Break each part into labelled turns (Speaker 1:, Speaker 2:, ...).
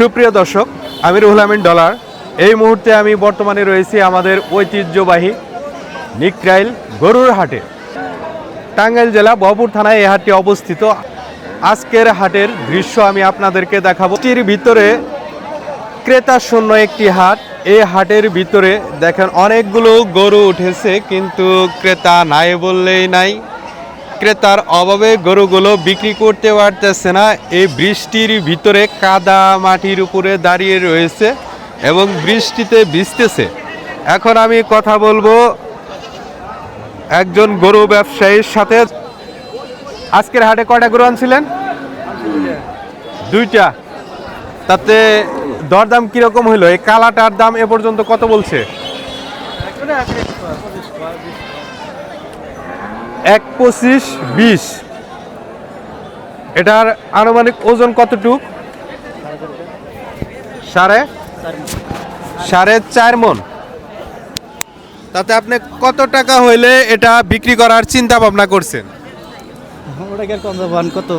Speaker 1: সুপ্রিয় দর্শক আমি রুহুল আমিন ডলার। এই মুহূর্তে আমি বর্তমানে রয়েছি আমাদের ঐতিহ্যবাহী নিকরাইল গরুর হাটে। টাঙ্গাইল জেলা বহপুর থানায় এই হাটটি অবস্থিত। আজকের হাটের দৃশ্য আমি আপনাদেরকে দেখাবো। এর ভিতরে ক্রেতা শূন্য একটি হাট। এই হাটের ভিতরে দেখেন অনেকগুলো গরু উঠেছে, কিন্তু ক্রেতা নাই বললেই নাই। ক্রেতার অভাবে গরুগুলো বিক্রি করতে পারতেছে না। এই বৃষ্টির ভিতরে কাদা মাটির উপরে দাঁড়িয়ে রয়েছে এবং বৃষ্টিতে ভিজতেছে। এখন আমি কথা বলব একজন গরু ব্যবসায়ীর সাথে। আজকের হাটে কয়টা গরু আনছিলেন? দুইটা। তাতে দরদাম কীরকম হইল? এই কালাটার দাম এ পর্যন্ত কত বলছে? এক পঁচিশ বিশ। এটার আনুমানিক ওজন কতটুক? সাড়ে? সাড়ে চার মন। তাতে আপনি কত টাকা হইলে এটা বিক্রি করার চিন্তা ভাবনা করছেন?
Speaker 2: কত?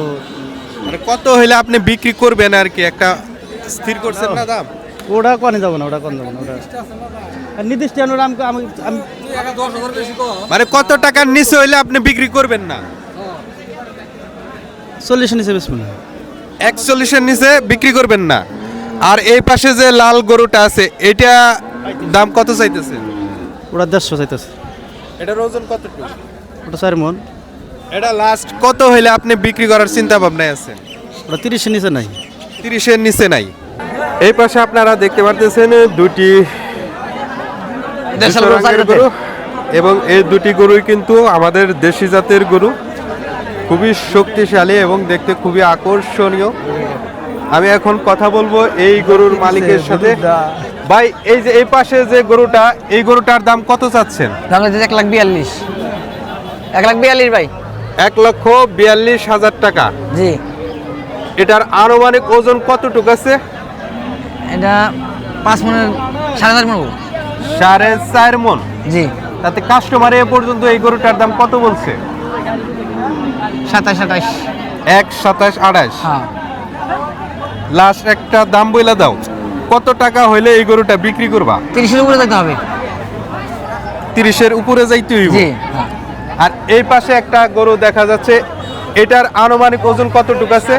Speaker 1: মানে কত হইলে আপনি বিক্রি করবেন আর কি? একটা স্থির করছেন না দাম?
Speaker 2: ওটা কনে যাব না ওটা কম যাব না ওটা। নির্দিষ্ট ওটা আমি আমি
Speaker 1: মানে কত টাকার নিচে হইলে আপনি বিক্রি করবেন না?
Speaker 2: চল্লিশ নিচে বেশ মনে
Speaker 1: একচল্লিশের নিচে বিক্রি করবেন না। আর এই পাশে যে লাল গরুটা আছে এটা দাম কত চাইতেছে?
Speaker 2: ওটা দেড়শো চাইতেছে।
Speaker 1: এটার ওজন কতটুকু?
Speaker 2: ওটা চার মন।
Speaker 1: এটা লাস্ট কত হইলে আপনি বিক্রি করার চিন্তা ভাবনায় আছেন?
Speaker 2: ওটা তিরিশের নিচে নাই।
Speaker 1: তিরিশের নিচে নাই। এই পাশে আপনারা দেখতে পারতেছেন দুটি
Speaker 2: গরু,
Speaker 1: এবং এই দুটি গরুই কিন্তু আমাদের দেশি জাতের গরু। খুবই শক্তিশালী এবং দেখতে খুবই আকর্ষণীয়। আমি এখন কথা বলব এই গরুর মালিকের সাথে। ভাই এই যে এই পাশে যে গরুটা এই গরুটার দাম কত চাচ্ছেন?
Speaker 3: দাম হচ্ছে এক লাখ বিয়াল্লিশ। এক লাখ বিয়াল্লিশ ভাই।
Speaker 1: এক লক্ষ বিয়াল্লিশ হাজার টাকা।
Speaker 3: জি।
Speaker 1: এটার আনুমানিক ওজন কতটুকু আছে?
Speaker 3: এটা পাঁচ মনের সাড়ে চার মন
Speaker 1: সাড়ে চার মন?
Speaker 3: জি।
Speaker 1: তাতে কাস্টমার এ পর্যন্ত এই গরুটার দাম কত বলছে?
Speaker 3: সাতাশ আঠাশ।
Speaker 1: এক সাতাশ আঠাশ?
Speaker 3: হ্যাঁ।
Speaker 1: লাস্ট একটা দাম বইলা দাও। কত টাকা হইলে এই গরুটা বিক্রি করবা?
Speaker 3: তিরিশের উপরে যেতে হবে।
Speaker 1: তিরিশের উপরে যাইতে হইব।
Speaker 3: জি হ্যাঁ।
Speaker 1: আর এই পাশে একটা গরু দেখা যাচ্ছে। এটার আনুমানিক ওজন কতটুকু আছে?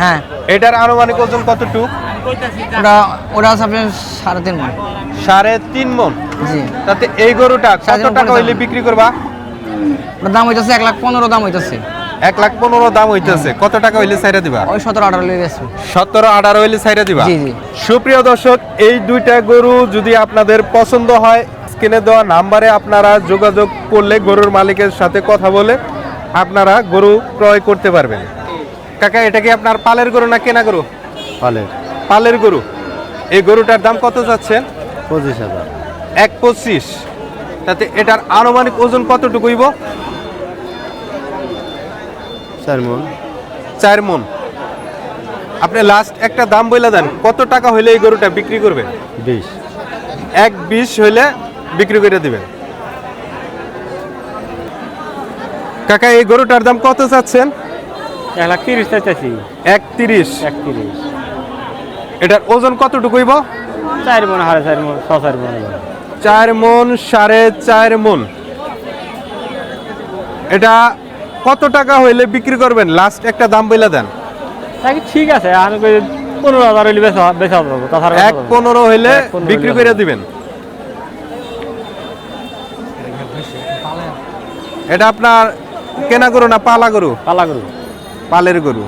Speaker 3: হ্যাঁ।
Speaker 1: এটার আনুমানিক ওজন কতটুকু?
Speaker 3: ওটা ওটা আছে আপনার সাড়ে তিন মন।
Speaker 1: সাড়ে তিন মন?
Speaker 3: জি।
Speaker 1: তাতে এই গরুটা কত টাকা হইলে বিক্রি করবা?
Speaker 3: ওটার দাম হইতেছে এক লাখ পনেরো দাম হইতেছে।
Speaker 1: এক লাখ পনেরো দাম হইতেছে। কত টাকা হইলে ছাইরা দিবা?
Speaker 3: ওই সতেরো আঠারো গেছে
Speaker 1: সতেরো আঠারো হইলে ছাইরা দিবা। সুপ্রিয় দর্শক এই দুইটা গরু যদি আপনাদের পছন্দ হয় স্ক্রিনে দেওয়া নাম্বারে আপনারা যোগাযোগ করলে গরুর মালিকের সাথে কথা বলে আপনারা গরু ক্রয় করতে পারবেন। কাকা এটা কি আপনার পালের গরু না কেনা গরু?
Speaker 2: পালের।
Speaker 1: পালের গরু। এই গরুটার দাম কত যাচ্ছেন
Speaker 2: পঁচিশ হাজার।
Speaker 1: এক পঁচিশ। তাতে এটার আনুমানিক ওজন কতটুকু হইব?
Speaker 2: চার মন।
Speaker 1: চার মন। আপনি লাস্ট একটা দাম বইলা দেন কত টাকা হইলে এই গরুটা বিক্রি করবেন
Speaker 2: বিশ।
Speaker 1: এক বিশ হইলে বিক্রি করে দিবেন। কাকা এই গরুটার দাম কত চাচ্ছেন
Speaker 2: এক লাখ তিরিশ চাইতেছি।
Speaker 1: এক তিরিশ
Speaker 2: এক তিরিশ
Speaker 1: এটার ওজন কতটুকু হইব?
Speaker 2: চার মন সাড়ে চার মন ছ চার মন
Speaker 1: চার মন সাড়ে চার মন এটা কত টাকা হইলে বিক্রি করবেন? লাস্ট একটা দাম বইলা দেন।
Speaker 2: ঠিক আছে আর পনেরো হাজার হইলে বেচা বেচা পাবো তাছাড়া
Speaker 1: এক পনেরো হইলে বিক্রি করে দিবেন। এটা আপনার কেনা গরু না পালা গরু?
Speaker 2: পালা করু
Speaker 1: পালের গরু।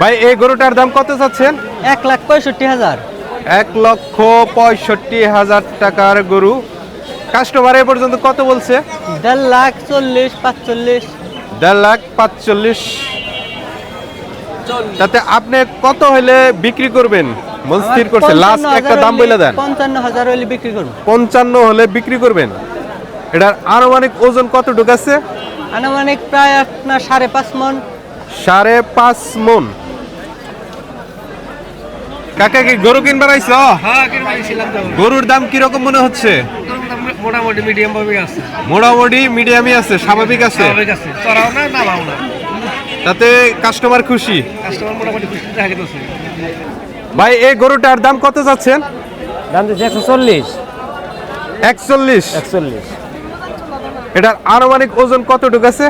Speaker 1: ভাই এই গরুটার দাম কত চাচ্ছেন?
Speaker 3: এক লাখ পঁয়ষট্টি হাজার।
Speaker 1: এক লক্ষ পঁয়ষট্টি হাজার টাকার গরু। কাস্টমার এ পর্যন্ত কত বলছে?
Speaker 3: দেড় লাখ চল্লিশ পাঁচচল্লিশ।
Speaker 1: দেড় লাখ পাঁচচল্লিশ। তাতে আপনি কত হলে বিক্রি করবেন? মন স্থির করছে লাস্ট একটা দাম বলে দেন।
Speaker 3: পঞ্চান্ন হাজার হলে বিক্রি করব।
Speaker 1: পঞ্চান্ন হলে বিক্রি করবেন। এটার আনুমানিক ওজন কতটুকু আছে?
Speaker 3: আনুমানিক প্রায় আপনার সাড়ে পাঁচ মন।
Speaker 1: সাড়ে পাঁচ মন। কাকা কি গরু কিনবার আইছ? গরুর দাম কীরকম মনে হচ্ছে?
Speaker 2: মোটামুটি মিডিয়াম ভাবে আছে।
Speaker 1: মোটামুটি মিডিয়ামই আছে স্বাভাবিক আছে?
Speaker 2: আছে। চড়াও না নামাও না।
Speaker 1: তাতে কাস্টমার খুশি?
Speaker 2: কাস্টমার মোটামুটি খুশি দেখা গেছে
Speaker 1: ভাই এই গরুটার দাম কত যাচ্ছেন?
Speaker 3: দাম দিচ্ছে একশো চল্লিশ।
Speaker 1: একচল্লিশ।
Speaker 3: একচল্লিশ।
Speaker 1: এটার আনুমানিক ওজন কতটুকু আছে?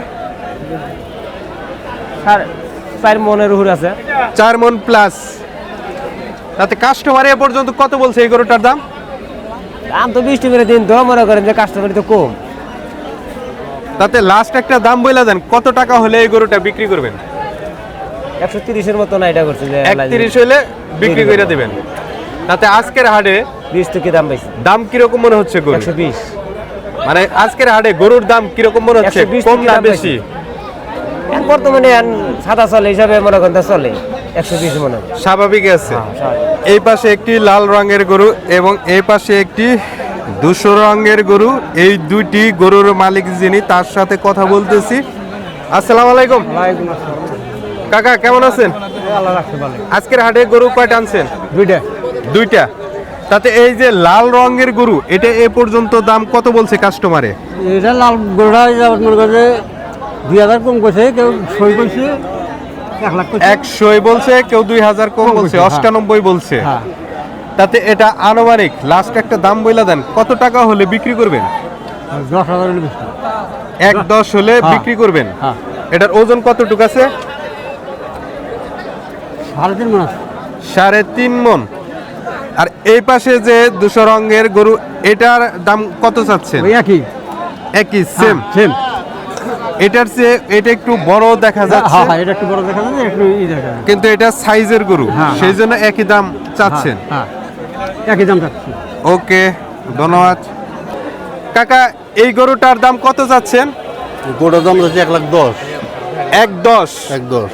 Speaker 3: চার মনের উপর আছে।
Speaker 1: চার মন প্লাস তাতে কাস্টমার এ পর্যন্ত কত বলছে এই গরুটার দাম?
Speaker 3: দাম তো বৃষ্টি করে দিন তো মনে করেন যে কাস্টমার তো কম।
Speaker 1: তাতে লাস্ট একটা দাম দেন কত টাকা হলে এই গরুটা বিক্রি করবেন?
Speaker 3: একশো তিরিশের মতো না এটা করছে যে
Speaker 1: একত্রিশ হলে বিক্রি করে দিবেন। তাতে আজকের হাটে
Speaker 3: তো কি দাম পাইছে?
Speaker 1: দাম কীরকম মনে হচ্ছে
Speaker 3: একশো বিশ।
Speaker 1: মানে আজকের হাটে গরুর দাম কীরকম মনে হচ্ছে? কম না বেশি?
Speaker 3: বর্তমানে সাদা চলে হিসাবে মনে করেন চলে একশো বিশ মনে
Speaker 1: স্বাভাবিক আছে।
Speaker 3: হ্যাঁ,
Speaker 1: এই পাশে একটি লাল রঙের গরু এবং এই পাশে একটি দুশো রঙের গরু। এই দুইটি গরুর মালিক যিনি তার সাথে কথা বলতেছি। আসসালামু আলাইকুম। কাকা কেমন আছেন? আজকের হাটে গরু কয়টা আনছেন?
Speaker 2: দুইটা।
Speaker 1: দুইটা। তাতে এই যে লাল রঙের গরু এটা এ পর্যন্ত দাম কত বলছে কাস্টমারে
Speaker 2: এটা লাল গোড়া মনে করে দুই হাজার কম করছে কেউ সই করছে এক
Speaker 1: একশোই বলছে কেউ দুই হাজার কম বলছে
Speaker 2: হ্যাঁ।
Speaker 1: অষ্টানব্বই বলছে।
Speaker 2: হ্যাঁ।
Speaker 1: তাতে এটা আনুমানিক লাস্ট একটা দাম বইলা দেন কত টাকা হলে বিক্রি করবেন?
Speaker 2: দশ হাজার
Speaker 1: এক দশ হলে
Speaker 2: হ্যাঁ।
Speaker 1: বিক্রি করবেন? এটার ওজন কতটুকু আছে?
Speaker 2: সাড়ে তিন মাস
Speaker 1: সাড়ে তিন মন। এই পাশে যে দুশো রঙের গরু এটার দাম কত চাচ্ছেন?
Speaker 2: একই।
Speaker 1: একই সেম
Speaker 2: সেম
Speaker 1: এটার চেয়ে এটা একটু বড় দেখা যাচ্ছে।
Speaker 2: হ্যাঁ হ্যাঁ এটা একটু বড় দেখা যাচ্ছে একটু ই দেখা যাচ্ছে।
Speaker 1: কিন্তু এটা সাইজের গরু
Speaker 2: হ্যাঁ,
Speaker 1: সেই জন্য একই দাম চাচ্ছেন।
Speaker 2: হ্যাঁ একই দাম চাচ্ছি।
Speaker 1: ওকে ধন্যবাদ। কাকা এই গরুটার দাম কত যাচ্ছেন
Speaker 4: গোটা দাম হচ্ছে এক লাখ দশ।
Speaker 1: এক দশ?
Speaker 4: এক দশ।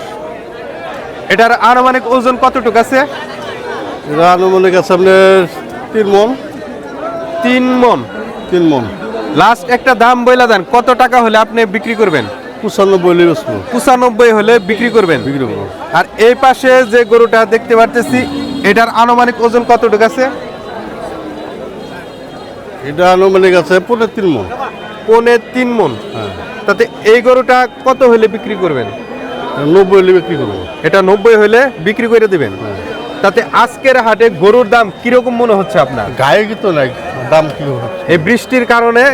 Speaker 1: এটার আনুমানিক ওজন কতটুকু আছে?
Speaker 4: এটা আনুমানিক আছে আপনার তিন মন?
Speaker 1: তিন মন।
Speaker 4: তিন মন।
Speaker 1: লাস্ট একটা দাম বইলা দেন কত টাকা হলে আপনি বিক্রি করবেন?
Speaker 4: পঁচানব্বই হলে বেসবো।
Speaker 1: পঁচানব্বই হলে বিক্রি করবেন।
Speaker 4: বিক্রি করব।
Speaker 1: আর এই পাশে যে গরুটা দেখতে পারতেছি এটার আনুমানিক ওজন কতটুকু আছে?
Speaker 4: এটা আনুমানিক আছে পনেরো তিন মন।
Speaker 1: পৌনে তিন মন।
Speaker 4: হ্যাঁ।
Speaker 1: তাতে এই গরুটা কত হলে বিক্রি করবেন?
Speaker 4: নব্বই হলে বিক্রি করব।
Speaker 1: এটা নব্বই হলে বিক্রি করে দেবেন।
Speaker 4: হ্যাঁ।
Speaker 1: তাতে আজকের হাটে গরুর দাম কীরকম মনে হচ্ছে আপনার?
Speaker 4: গায়ে কিন্তু নাই দাম কি
Speaker 1: এই বৃষ্টির কারণে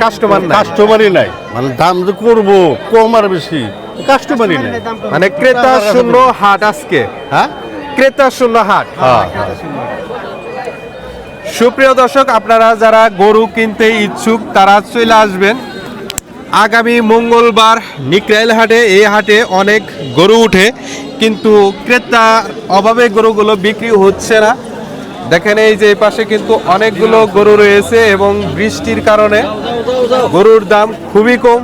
Speaker 1: কাস্টমার নাই।
Speaker 4: কাস্টমারই নাই। মানে দাম যে করব কম আর বেশি কাস্টমারই নাই।
Speaker 1: মানে ক্রেতা শূন্য হাট আজকে।
Speaker 4: হ্যাঁ?
Speaker 1: ক্রেতা শূন্য হাট।
Speaker 4: হ্যাঁ।
Speaker 1: সুপ্রিয় দর্শক আপনারা যারা গরু কিনতে ইচ্ছুক তারা চলে আসবেন। আগামী মঙ্গলবার নিকরাইল হাটে এই হাটে অনেক গরু উঠে, কিন্তু ক্রেতা অভাবে গরুগুলো বিক্রি হচ্ছে না। দেখেন এই যে পাশে কিন্তু অনেকগুলো গরু রয়েছে এবং বৃষ্টির কারণে গরুর দাম খুবই কম।